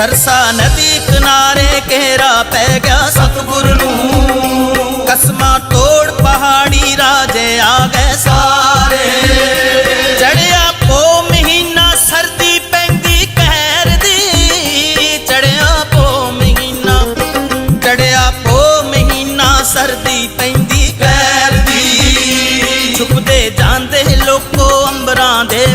ਸਰਸਾ ਨਦੀ ਕਿਨਾਰੇ ਘੇਰਾ ਪੈ ਗਿਆ ਸਤਿਗੁਰ ਨੂੰ। ਕਸਮਾਂ ਤੋੜ ਪਹਾੜੀ ਰਾਜੇ ਆ ਗਏ ਸਾਰੇ। ਚੜਿਆ ਪੋ ਮਹੀਨਾ ਸਰਦੀ ਪੈਂਦੀ ਕਹਿਰ ਦੀ। ਚੜਿਆ ਪੋ ਮਹੀਨਾ, ਚੜਿਆ ਪੋ ਮਹੀਨਾ ਸਰਦੀ ਪੈਂਦੀ ਕਹਿਰ ਦੀ। ਛੁਪਦੇ ਜਾਂਦੇ ਲੋਕੋ ਅੰਬਰਾਂ ਦੇ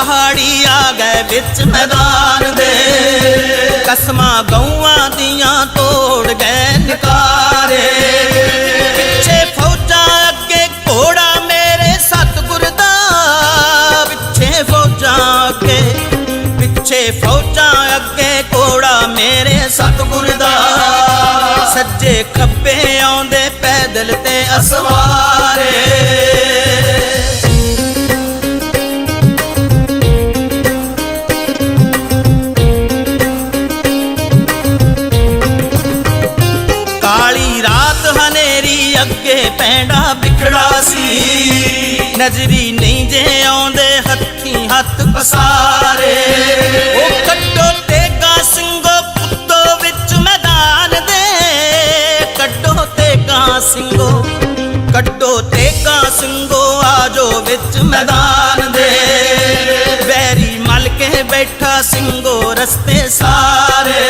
ਪਹਾੜੀ ਆ ਗਏ ਵਿੱਚ ਮੈਦਾਨ ਦੇ। ਕਸਮਾਂ ਗਊਆਂ ਦੀਆਂ ਤੋੜ ਗਏ ਨਿਕਾਰੇ। ਪਿੱਛੇ ਫੌਜਾਂ ਅੱਗੇ ਘੋੜਾ ਮੇਰੇ ਸਤਿਗੁਰ ਦਾ। ਪਿੱਛੇ ਫੌਜਾਂ ਅੱਗੇ, ਪਿੱਛੇ ਫੌਜਾਂ ਅੱਗੇ ਘੋੜਾ ਮੇਰੇ ਸਤਿਗੁਰ ਦਾ। ਸੱਜੇ ਖੱਬੇ ਆਉਂਦੇ ਪੈਦਲ ਤੇ ਅਸਵਾਰੇ। ਅੱਗੇ ਪੈਂਡਾ ਵਿਖੜਾ ਸੀ। ਨਜ਼ਰੀ ਨਹੀਂ ਜੇ ਆਉਂਦੇ, ਹੱਥੀ ਹੱਥ ਪਸਾਰੇ। ਉਹ ਕੱਟੋ ਤੇਗਾ ਸਿੰਘੋ ਪੁੱਤੋ ਵਿੱਚ ਮੈਦਾਨ ਦੇ। ਕੱਟੋ ਤੇਗਾ ਸਿੰਘੋ, ਕੱਟੋ ਤੇਗਾ ਸਿੰਘੋ ਆਜੋ ਵਿੱਚ ਮੈਦਾਨ ਦੇ। ਬੈਰੀ ਮਲ ਕੇ ਬੈਠਾ ਸਿੰਘੋ ਰਸਤੇ ਸਾਰੇ।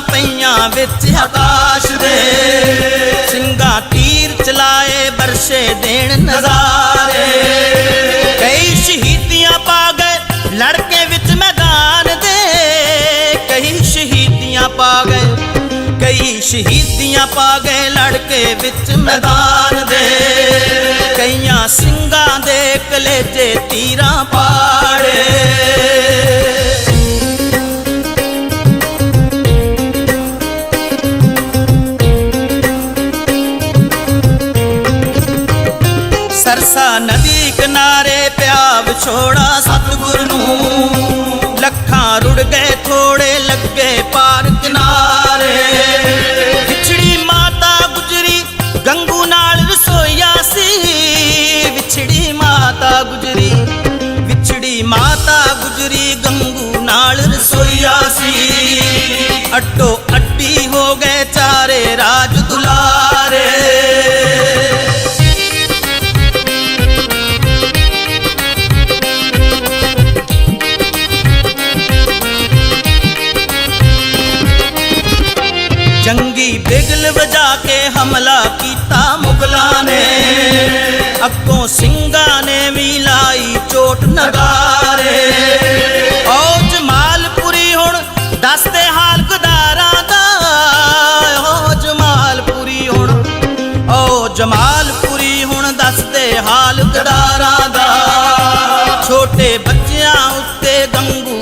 ਪਈਆਂ ਵਿੱਚ ਆਕਾਸ਼ ਦੇ। ਸਿੰਘਾਂ ਤੀਰ ਚਲਾਏ, ਬਰਸ਼ੇ ਦੇਣ ਨਜ਼ਾਰੇ। ਕਈ ਸ਼ਹੀਦੀਆਂ ਪਾ ਗਏ, ਲੜਕੇ ਵਿੱਚ ਮੈਦਾਨ ਦੇ। ਕਈ ਸ਼ਹੀਦੀਆਂ ਪਾ ਗਏ, ਕਈ ਸ਼ਹੀਦੀਆਂ ਪਾ ਗਏ, ਲੜਕੇ ਵਿੱਚ ਮੈਦਾਨ ਦੇ। ਕਈਆਂ ਸਿੰਘਾਂ ਦੇ ਕਲੇਜੇ ਤੀਰਾਂ ਪਾ ਸਰਸਾ ਨਦੀ ਕਿਨਾਰੇ ਪਿਆ ਵਿਛੋੜਾ ਸਤਿਗੁਰ ਨੂੰ। ਲੱਖਾਂ ਰੁੜ ਗਏ ਥੋੜੇ ਜੰਗੀ ਬਿਗਲ ਵਜਾ ਕੇ ਹਮਲਾ ਕੀਤਾ ਮੁਗਲਾਂ ਨੇ। ਅੱਗੋਂ ਸਿੰਘਾਂ ਨੇ ਵੀ ਲਾਈ ਚੋਟ ਨਗਾਰੇ। ਓ ਜਮਾਲਪੁਰੀ ਹੁਣ ਦੱਸਦੇ ਹਾਲ ਗੁਦਾਰਾਂ ਦਾ। ਓ ਜਮਾਲਪੁਰੀ ਹੁਣ ਓ ਜਮਾਲਪੁਰੀ ਹੁਣ ਦੱਸਦੇ ਹਾਲ ਗੁਦਾਰਾਂ ਦਾ। ਛੋਟੇ ਬੱਚਿਆਂ ਉੱਤੇ ਗੰਗੂ